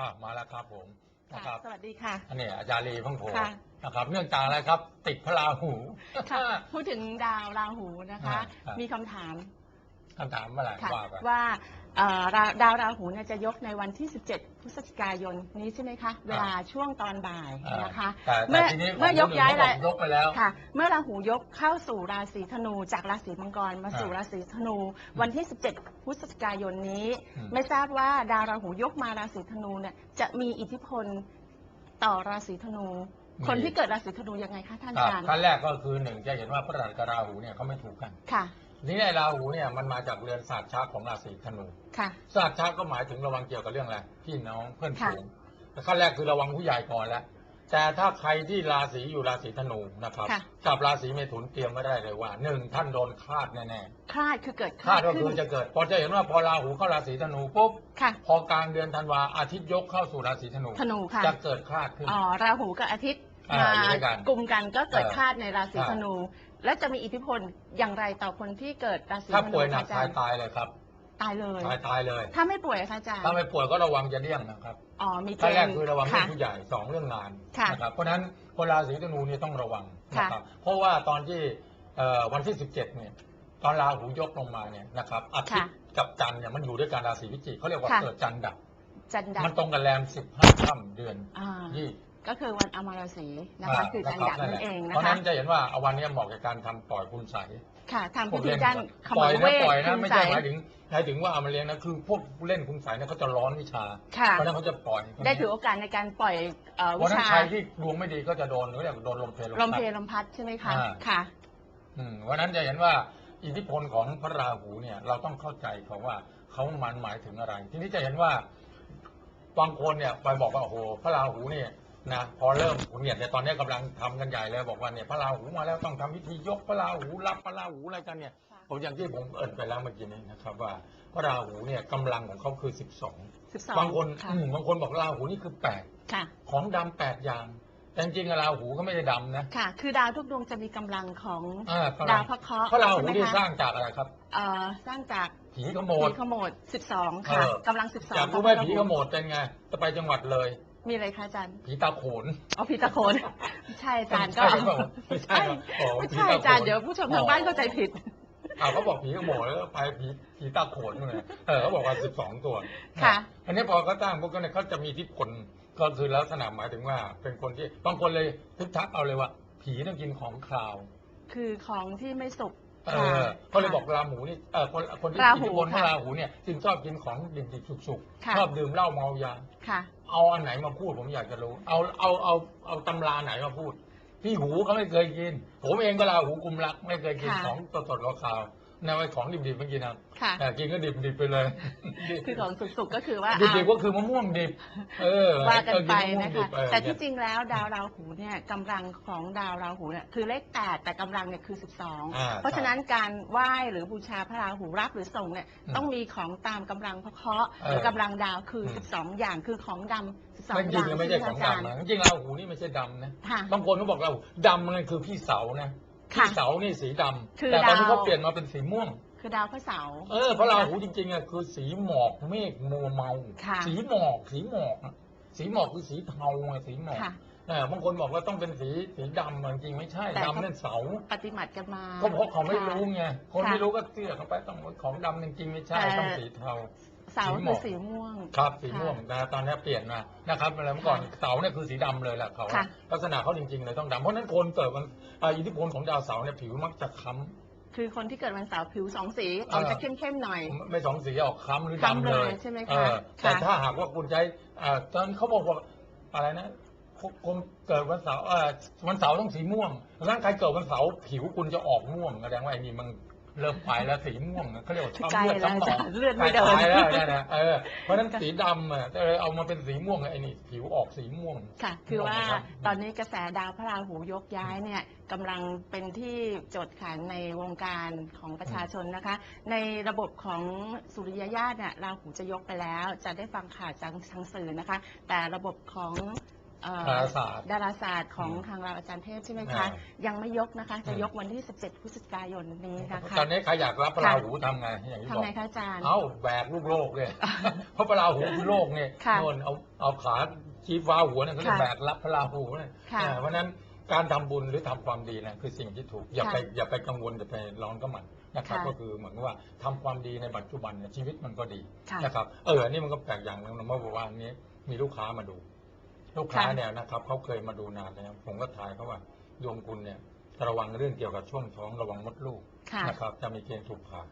อ่ามาแล้วครับผมนะค่ะครับสวัสดีค่ะ อันนี้อาจารย์ลีเพิ่งโทรค่ะ นะครับ เนื่องจากอะไรครับ ติดพระราหู ค่ะ พูดถึงดาวราหูนะคะ อ่าครับมีคำถาม คำถามอะไรค่ะว่าไป ว่าเอ่อราดาวราหูเนี่ยจะยกในวันที่ 17 พฤศจิกายนนี้ใช่ไหมคะ เวลาช่วงตอนบ่ายอ่านะคะ แต่เมื่แต่อทีนี้เมื่อยกย้ายอะไรรายยกไปแล้ว ค่ะ เมื่อราหูยกเข้าสู่ราศีธนูจากราศีมังกรมาสู่อ่าราศีธนู วันที่ 17 พฤศจิกายนนี้ อืม ไม่ทราบว่าดาวราหูยกมาราศีธนูเนี่ยจะมีอิทธิพลต่อราศีธนู คนที่เกิดราศีธนูยังไงคะท่านครับอาจารย์ ขั้นแรกก็คือหนึ่งจะเห็นว่าพระราหูกับราหูเนี่ยเขาไม่ถูกกัน ค่ะ นี่ในราหูเนี่ยมันมาจากเรือนศาสตร์ชักของราศีธนูค่ะ ศาสตร์ชักก็หมายถึงระวังเกี่ยวกับเรื่องอะไรพี่น้องเพื่อนค่ะฝูงขั้นแรกคือระวังผู้ใหญ่ก่อนแล้วแต่ถ้าใครที่ราศีอยู่ราศีธนูนะครับค่ะกับราศีเมถุนเตรียมไว้ได้เลยว่าหนึ่งท่านโดนคาดแน่คลาดคือเกิดๆคาดก็คือจะเกิด พอจะเห็นว่าพอราหูเข้าราศีธนูปุ๊บค่ะพอกลางเดือนธันวาอาทิตย์ยกเข้าสู่ราศีธนูธนูค่ะจะเกิดคลาดขึ้นอ๋อราหูกับอาทิตย์อ่ามาอยู่ด้วยกันกลุ่มกันก็เกิดเออคลาดในราศีใช่ธนู และจะมีอิทธิพลอย่างไรต่อคนที่เกิดราศีถ้าธนูป่วยหนักคะอาจาตายรย์ตายเลยครับ ตายเลย ตายตายเลย ถ้าไม่ป่วยอะคะอาจารย์ถ้าไม่ป่วยก็ระวังจะเลี่ยงนะครับอ๋อมีเกขั้นแรกณฑ์คือระวังเรื่อค่ะงผู้ใหญ่สองเรื่องงานค่ะนะครับเพราะฉะนั้นคนราศีธนูเนี่ยต้องระวังค่ะนะครับเพราะว่าตอนที่เอ่อวันที่ 17เนี่ยตอนราหูยกลงมาเนี่ยนะครับอาทิตย์กับจันทร์เนี่ยมันอยู่ด้วยกันราศีพิจิกเขาเรียกว่าค่ะ เกิดจันทร์ดับ จันดับมันตรงกันแรม 15ค่ำเดือนอ่า ยี่ ก็คือวันอมราศีนะคะคือจันดับนั่นเองเพนะราะฉะคะนั้นจะเห็นว่าเอาวันนี้เหมาะกับการทำปล่อยคุณใสยค่ะทำพวพิกธีเล่นด้านขปโมล่อยยเวนะทปล่อยนะคุณไม่ใส ใช่หมายถึงหมายถึงว่าเอามาเลี้ยงนะคือพวกเล่นคุณใสยเนี่ยเขาจะร้อนวิชาค่ะ เพราะฉะนั้นเขาจะปล่อยได้ถือโอกาสในการปล่อยเอ่อเพวิราะฉะนั้นชา ใครที่ดวงไม่ดีก็จะโดนหรือเรียกว่าโดนลมเพลลลมมเพพัดลลมพัดใช่ไหมคะอ่า ค่ะ อืมวันนั้นจะเห็นว่าอิทธิพลของพระราหูเนี่ยเราต้องเข้าใจเขาว่าเขามันหมายถึงอะไร ทีนี้จะเห็นว่าบางคนเนี่ยไปบอกว่าโอ้โหพระราหูเนี่ย นะพอเริ่มขุนเหยียดเนี่ยตอนนี้กำลังทำกันใหญ่เลยบอกว่าเนี่ยพระราหูมาแล้วต้องทำพิธียกพระราหูรับพระราหูอะไรกันเนี่ยค่ะผมอย่างที่ผมเอินไปแล้วเมื่อกี้นี้นะครับว่าพระราหูเนี่ยกำลังของเขาคือสิบสอง12บางคนค่ะอืมบางคนบอกราหูนี่คือแปดค่ะ ของดำแปดอย่าง แต่จริงๆราหูก็ไม่ได้ดำนะค่ะ คือดาวทุกดวงจะมีกำลังของอ่าดาวพระเคราะห์พระราหูใช่ไหมที่คะสร้างจากอะไรครับเอ่อสร้างจากผีขโมยผีขโมด12 ค่ะเออ กำลัง 12อยากรู้ไหมผีขโมดเป็นไงจะไปจังหวัดเลย มีอะไรคะอาจารย์ผีตาโขนอ๋อผีตะโขนไม่ใช่อาจารย์ก็ไม่ใช่เปล่าไม่ใช่ครับอ๋อไม่ผีใช่ตาโขนอาจารย์เดี๋ยวผู้ชมทางบ้านเข้าใจผิดอ้าวเขาบอกผีขโมดแล้วก็ไปผีผีตาโขนเลยเออเขาบอกว่าสิบสองตัวค่ะ อันนี้พอเขาตั้งพวกนั้นเนยเขาจะมีทิศผลก็คือลักษณะหมายถึงว่า เป็นคนที่บางคนเลยทึกทักเอาเลยว่า ผีต้องกินของคาว คือของที่ไม่สุก เอค่ะอเขาเลยบอกราหูนี่เออคนคนที่ราอิหูทธิพลของค่ะราหูเนี่ยจึงชอบกินของดิบๆสุกค่ะ ๆชอบดื่มเหล้าเมายา ค่ะ เอาอันไหนมาพูดผมอยากจะรู้ เอาเอาเอาเอาตำราไหนมาพูดพี่หูเขาไม่เคยกิน ผมเองก็ลาหูกุมรัก ไม่เคยกินค่ะ ของสดสดๆขาวๆ ในไว้ของดิบๆไม่กินนะค่ะ แต่กินก็ดิบๆไปเลยคือของสุกๆก็คือว่าดิบๆก็คือมะม่วงดิบ เออว่ากันไปเออนะมม่วงดิคะบเออแต่ที่จริงแล้วดาวราหูเนี่ยกำลังของดาวราหูเนี่ยคือเลขแปดแต่กำลังเนี่ยคืออ่า12เพราะฉะนั้นการไหว้หรือบูชาพระราหูรับหรือส่งเนี่ยอืมต้องมีของตามกำลังพระเคราะห์เออหรือกำลังดาวคือม12อย่างคือของดำ12ไม่อจริงย่างๆไม่ใช่ของที่อาจารย์ดำนะจริงๆราหูนี่ไม่ใช่ดำนะค่ะบางคนเขาบอกเราดำมันคือพี่เสานะ ค่ะพี่เสานี่สีดำคือแต่ตอนนี้ดาว เขาเปลี่ยนมาเป็นสีม่วง คือดาวพระเสาร์ เออเพราะราหูจริงๆอะคือสีหมอกเมฆมัวเมา ค่ะ สีหมอกสีหมอกอะสีหมอกคือสีเทาไงสีหมอก ค่ะเออบางคนบอกว่าต้องเป็นสีสีดำอะจริงๆไม่ใช่แต่ดำนั่นเสา ปฏิบัติกันมาก็เพราะเขาไม่รู้ไง คนค่ะไม่รู้ก็เชื่อเขาไปต้องของดำจริงๆไม่ใช่แต่ต้องสีเทา เสาร์สีหมคืออกสีม่วง ครับสีม่วงค่ะแต่ตอนนี้เปลี่ยนมานะครับอะไรเมื่อก่อนเสาเนี่ยคือสีดำเลยแหละเขาค่ะ ลักษณะเขาจริงๆเลยต้องดำเพราะฉะนั้นคนเกิดมันอ่าอิทธิพลของดาวเสาร์เนี่ยผิวมักจะค้ำ คือคนที่เกิดวันเสาร์ผิวสองสีเอออ อกจะเข้มๆหน่อย ไม่สองสีออกค้ำหรือค้ำดำเลยเลยใช่ไหมคะเออแต่ค่ะ ถ้าหากว่าคุณใช้อ่าตอนเขาบอกว่าอะไรนะ คนคนเกิดวันเสาร์เอ่อวันเสาร์ต้องสีม่วง ร่างใครเกิดวันเสาร์ผิวคุณจะออกม่วงแสดงว่าไอ้นี่มันเริ่มไปแล้วสีม่วงนะเขาเรียกว่าใกล้ช้ำเลือดแล้วช้ำหนองเลือดไม่เดินตายแล้วเนยนะเออเพราะฉะนั้นสีดำอะเออเอามาเป็นสีม่วงไอ้นี่ผิวออกสีม่วง ค่ะ คือว่าครับตอนนี้กระแสดาวพระราหูยกย้ายเนี่ยกำลังเป็นที่โจทย์ขันในวงการของประชาชนนะคะ ในระบบของสุริยญาติเนี่ยราหูจะยกไปแล้ว จะได้ฟังข่าวจากทางสื่อนะคะ แต่ระบบของ เอ่อดาราศาสตร์ดาราศาสตร์ของอืมทางเราอาจารย์เทพใช่ไหมอ่าคะยังไม่ยกนะคะ จะอืม ยกวันที่ 17 พฤศจิกายนนี้นะคะ ตอนนี้ใครอยากรับพระราหูทำไงอย่างที่บทำอกไงคะอาจารย์ เอาแบกลูกโลกเลย เพราะพระราหูคือโลกเนี่ยค่ะโน่นเอาเอาขาชี้ฟ้าหัวเนี่ยเขาจะค่ะแบกรับพระราหูเนี่ยค่ะอ่าเพราะฉะนั้นการทำบุญหรือทำความดีนะคือสิ่งที่ถูกอย่าค่ะไปอย่าไปกังวลอย่าไปร้อนก็มันนะครับ ค่ะ ก็คือเหมือนกับว่าทำความดีในปัจจุบันเนี่ยชีวิตมันก็ดีค่ะ นะครับเอออันนี้มันก็แปลกอย่างหนึงนะเมื่อวานนี้มีลูกค้ามาดู ลูกค้าค่ะ เนี่ยนะครับเขาเคยมาดูนานแล้วผมก็ทายเขาว่าดวงคุณเนี่ยระวังเรื่องเกี่ยวกับช่วงท้องระวังมดลูกค่ะ นะครับ จะมีเกณฑ์ถูกผ่า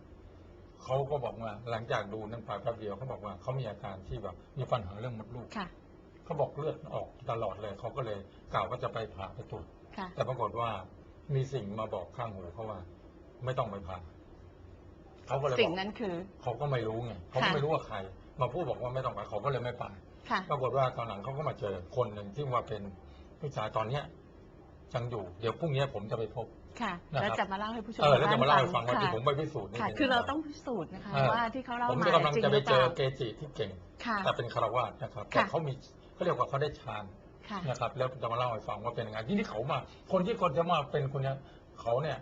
เขาก็บอกว่าหลังจากดูนั่นไปแป๊บเดียวเขาบอกว่าเขามีอาการที่แบบมีปัญหาเรื่องมดลูกค่ะ เขาบอกเลือดออกตลอดเลยเขาก็เลยกล่าวว่าจะไปผ่าไปตรวจ ค่ะ แต่ปรากฏว่ามีสิ่งมาบอกข้างหูเขาว่า ไม่ต้องไปผ่าเขาก็เลยบสิ่งอกนั้นคือ เขาก็ไม่รู้ไงเขาก็ค่ะ ไม่รู้ว่าใคร มาพูดบอกว่าไม่ต้องไปเขาก็เลยไม่ไป ค่ะ ปรากฏว่าตอนหลังเขาก็มาเจอคนหนึ่งที่ว่าเป็นผู้ชายตอนเนี้ยยังอยู่เดี๋ยวพรุ่งนี้ผมจะไปพบ ค่ะ นะครับ แล้วจะมาเล่าให้ผู้ชมเออแล้วจะมาเล่าให้ฟังว่าค่ะที่ผมไปพิสูจน์นี่ค่ะป็นคือเราย่งไต้องพิสูจน์นะคะเออว่าที่เขาเล่าผมมาจะกำลังจริงจะหไปรือเปเจอล่าเกจิที่เก่ง ค่ะ แต่เป็นคารวาสนะครับค่ะแต่เขามีเขาเรียกว่าเขาได้ฌานค่ะ นะครับ แล้วจะมาเล่าให้ฟังว่าเป็นยังไงที่นี่เขามา คนที่คนจะมาเป็นคนเนี้ยเขาเนี่ย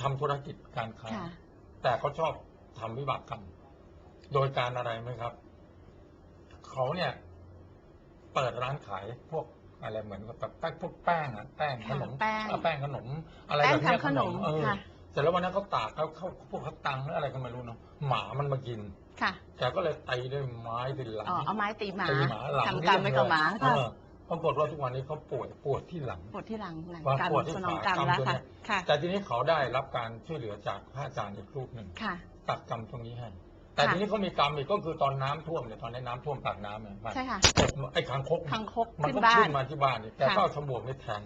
ทำธุรกิจการค้า ค่ะ แต่เขาชอบทำวิบากกรรมโดยการอะไรไหมครับ เขาเนี่ย เปิดร้านขายพวกอะไรเหมือนกับแบบแป้งพวกแป้งอะแป้งขนมค่ะแป้งเออแป้งขนม อะไรแป้งแบบเนี้ยทำขนมเออค่ะเสร็จแล้ววันนั้นเขาตากเขาเขาพวกเขาตังหรืออะไรก็ไม่รู้เนาะหมามันมากินค่ะแกก็เลยตีด้วยไม้ตีหลังอ๋อเอาไม้ตีหมาตีหมาหลังทำกรรมไว้กับหมาเอค่ะอปรากฏว่าทุกวันนี้เขาปวดปวดที่หลังปวดที่หลังหลังว่าการปวดที่สนองขากรรมกรรมแล้วตัวค่ะเนี้ยค่ะแต่ทีนี้เขาได้รับการช่วยเหลือจากพระอาจารย์อีกรูปหนึ่งค่ะตัดกรรมตรงนี้ให้ แต่ค่ะทีนี้เขามีกรรมอีกก็คือตอนน้ำท่วมเนี่ยตอนนี้น้ำท่วมปากน้ำเนี่ยมันใช่ค่ะตกไอ้คางคกคังคกมันขึ้นก็บ้าขึ้นนมาที่บ้านนี่แต่ค่ะก็เอาฉมวกนี่แทง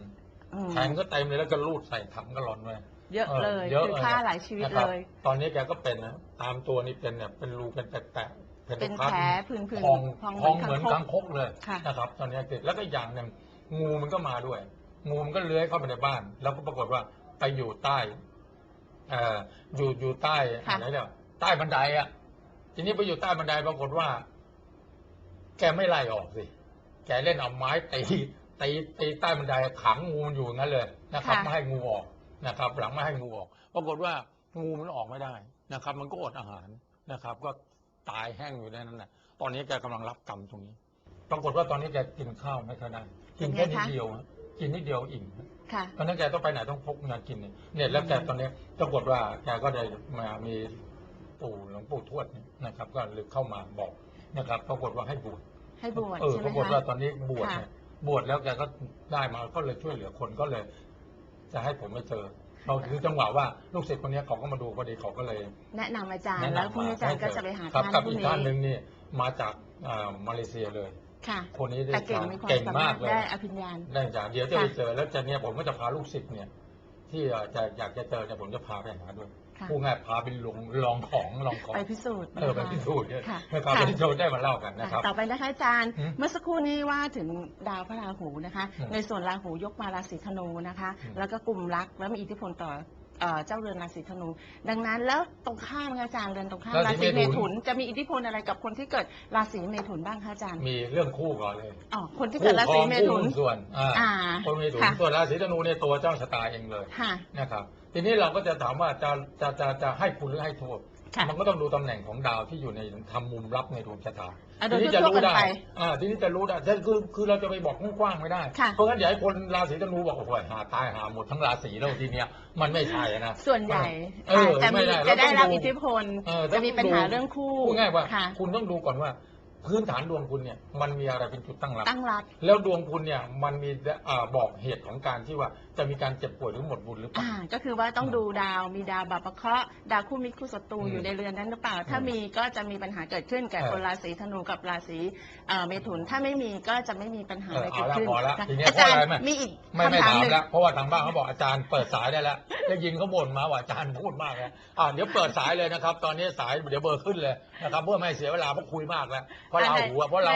อืมแทงก็เต็มเลยแล้วก็ลูดใส่ถังก็ร้อนไว้ เยอะเลยเยอะ คือเลยฆ่าหลายชีวิตนะครับเลย ตอนนี้แกก็เป็นนะตามตัวนี่เป็นเนี่ยเป็นรูเป็นแปะๆเป็นพัดแผลผื่นๆพองพองพองเหเหมืมืออนนคาคางงคคกกเลยค่ะ นะครับ ตอนนี้ติดแล้วก็อย่างหนึ่งงูมันก็มาด้วย งูมันก็เลื้อยเข้าไปในบ้าน แล้วก็ปรากฏว่าไปอยู่ใต้เอ่ออยู่อยู่ใต้ค่ะ อะไรเนี่ยใต้บันไดอะ ทีนี้ไปอยู่ใต้บันไดปรากฏว่า แกไม่ไล่ออกสิ แกเล่นเอาไม้ตีตีตีใต้บันไดขังงูมันอยู่อย่างนั้นเลยนะครับ ค่ะ ไม่ให้งูออกนะครับ หลังไม่ให้งูออก ปรากฏว่างูมันออกไม่ได้นะครับ มันก็อดอาหารนะครับ ก็ตายแห้งอยู่ในนั้นน่ะตอนนี้แกกำลังรับกรรมตรงนี้ ปรากฏว่าตอนนี้แกกินข้าวไม่ค่อยได้กินแค่นิดเดียวฮะกินนิดเดียวอิ่มค่ะ เพราะฉะนั้นแกต้องไปไหนต้องพกงานกินเนี่ยเนี่ยแล้วแกตอนนี้ปรากฏว่าแกก็ได้มามี ปู่หลวงปู่ทวดเนี่ยนะครับ ก็เลยเข้ามาบอกนะครับ ปรากฏว่าให้บวชให้บวชเออใช่ไหปมรากฏคะว่าตอนนี้บวชค่ะ เนี่ยบวชแล้วแกก็ได้มาก็เลยช่วยเหลือคนก็เลย จะให้ผมไปเจอเราถือจังหวะว่าลูกศิษย์คนนี้เขาก็มาดูพอดีเขาก็เลย แนะนำอาจารย์ แนะแล้วนำพรุ่งนี้อาจารย์ก็จะไปหาครับท่านกับพรุ่อีงกท่านหนี้นึ่งนี่มาจากอ่ามาเลเซียเลย ค่ะ คนนี้ได้แต่เก่งฌานมีความเก่งสามามารกถเลยได้อภิญญาณ ได้จากเดี๋ยวจะไปค่ะ เจอแล้วจะเนี่ยผมก็จะพาลูกศิษย์เนี่ย ที่จะอยากจะเจอเนี่ยผมจะพาไปหาด้วย ค่ะผู้ง่ายพาไปลงลองของลองของไปพิสูจน์เออไปนะคะพิสูจน์เนี่ยค่ะนะครับค่ะไปพิสูจน์ได้มาเล่ากันนะครับ ต่อไปนะคะอาจารย์ อืมเมื่อสักครู่นี้ว่าถึงดาวพระราหูนะคะ อืมในส่วนราหูยกมาราศีธนูนะคะ อืม แล้วก็กลุ่มรักแล้วมีอิทธิพลต่อ เอ่อเจ้าเรือนราศีธนู ดังนั้นแล้วตรงข้ามนะคะอาจารย์เรือนตรงข้ามราศีเมถุนจะมีอิทธิพลอะไรกับคนที่เกิดราศีเมถุนบ้างคะอาจารย์มีเรื่องคู่ก่อนเลยอ๋อคนที่เกิดราศีเมถุน คู่ครองคู่หุ้ส่วนอ่าอ่าคนเมถุนค่ะ ส่วนราศีธนูเนี่ยตัวเจ้าชะตาเองเลยค่ะ นะครับ ทีนี้เราก็จะถามว่าจะจะจะจะให้คุณหรือให้โทษ ค่ะมันก็ต้องดูตำแหน่งของดาวที่อยู่ในทำมุมลับในดวงชะตาอะทีนี้โดยจะทั่วๆรู้ได้กันไปอ่าทีนี้จะรู้ได้แต่คือคือเราจะไปบอกกว้างๆไม่ได้ ค่ะ เพราะงั้นอย่าให้คนราศีธนูบอกโอ้โหหาตายหาหมดทั้งราศีแล้วทีเนี้ยมันไม่ใช่นะ ส่วนใหญ่เออจะไม่มีได้จะได้รับเราต้องดู อิทธิพล เออจะมีปัญหาต้องดูเรื่องคู่พูดง่ายว่า ค่ะ คุณต้องดูก่อนว่า พื้นฐานดวงคุณเนี่ยมันมีอะไรเป็นจุดตั้งรับตั้งรับแล้วดวงคุณเนี่ยมันมีอ่าบอกเหตุของการที่ว่าจะมีการเจ็บป่วยหรือหมดบุญหรือเปล่า อ่าก็คือว่าต้องดูดาวมีดาวบาปะเคราะห์ดาวคู่มิตรคู่ศัตรูอืมอยู่ในเรือนนั้นหรือเปล่า ถ้าอืมมีก็จะมีปัญหาเกิดขึ้นแก่เออคนราศีธนูกับราศีเอ่อเมถุนถ้าไม่มีก็จะไม่มีปัญหาอะไรเออเกิดขึ้นเอาละพอละค่ะทีเนี้ยอาจารย์เพราะอะไรไหม มีอีกไม่ไม่คำถามถามหนึ่ง แล้วเพราะว่าทางบ้านเขาบอกอาจารย์เปิดสายได้แล้วได้ยินเขาบ่นมาว่าอาจารย์พูดมากแล้วอ่าเดี๋ยวเปิดสายเลยนะครับ ตอนนี้สายเดี๋ยวเบอร์ขึ้นเลยนะครับเพื่อไม่ให้เสียเวลาเพราะคุยมากแล้วเพราะเราหูอะเพราะเรา